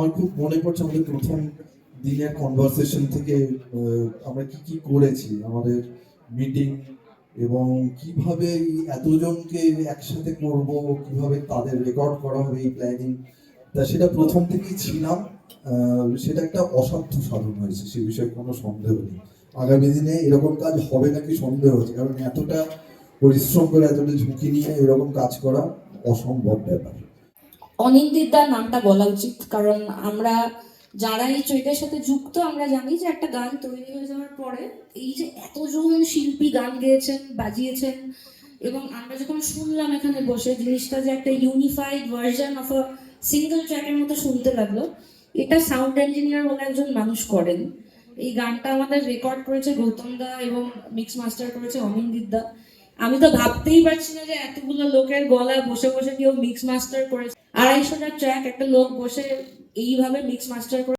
আমার খুব মনে পড়ছে আমাদের প্রথম দিনের কনভারসেশন থেকে আমরা কি কি করেছি, আমাদের মিটিং এবং কীভাবে এতজনকে একসাথে করব, কীভাবে তাদের রেকর্ড করা হবে এই প্ল্যানিং তা সেটা প্রথম থেকেই ছিলাম। সেটা একটা অসাধ্য সাধন হয়েছে, সে বিষয়ে কোনো সন্দেহ নেই। আগামী দিনে এরকম কাজ হবে নাকি সন্দেহ হচ্ছে? কারণ এতটা পরিশ্রম করে, এতটা ঝুঁকি নিয়ে এরকম কাজ করা অসম্ভব ব্যাপার। অনিন্দিতার নামটা বলা উচিত, কারণ আমরা যারা এই ট্রেডের সাথে যুক্ত, আমরা জানি যে একটা গান তৈরি হয়ে যাওয়ার পরে এই যে এতজন শিল্পী গান গেয়েছেন, বাজিয়েছেন, এবং আমরা যখন শুনলাম এখানে বসে, জিনিসটা যে একটা unified version of a single ট্র্যাকের মতো শুনতে লাগল, এটা সাউন্ড ইঞ্জিনিয়ার বলে একজন মানুষ করেন। এই গানটা আমাদের রেকর্ড করেছে গৌতম দা এবং মিক্স মাস্টার করেছে অমিনদীপ দা। আমি তো ভাবতেই পারছি না যে এতগুলো লোকের গলায় বসে বসে কেউ মিক্স মাস্টার করেছে। আড়াইশোটা ট্র্যাক একটা লোক বসে এইভাবে মিক্স মাস্টার করে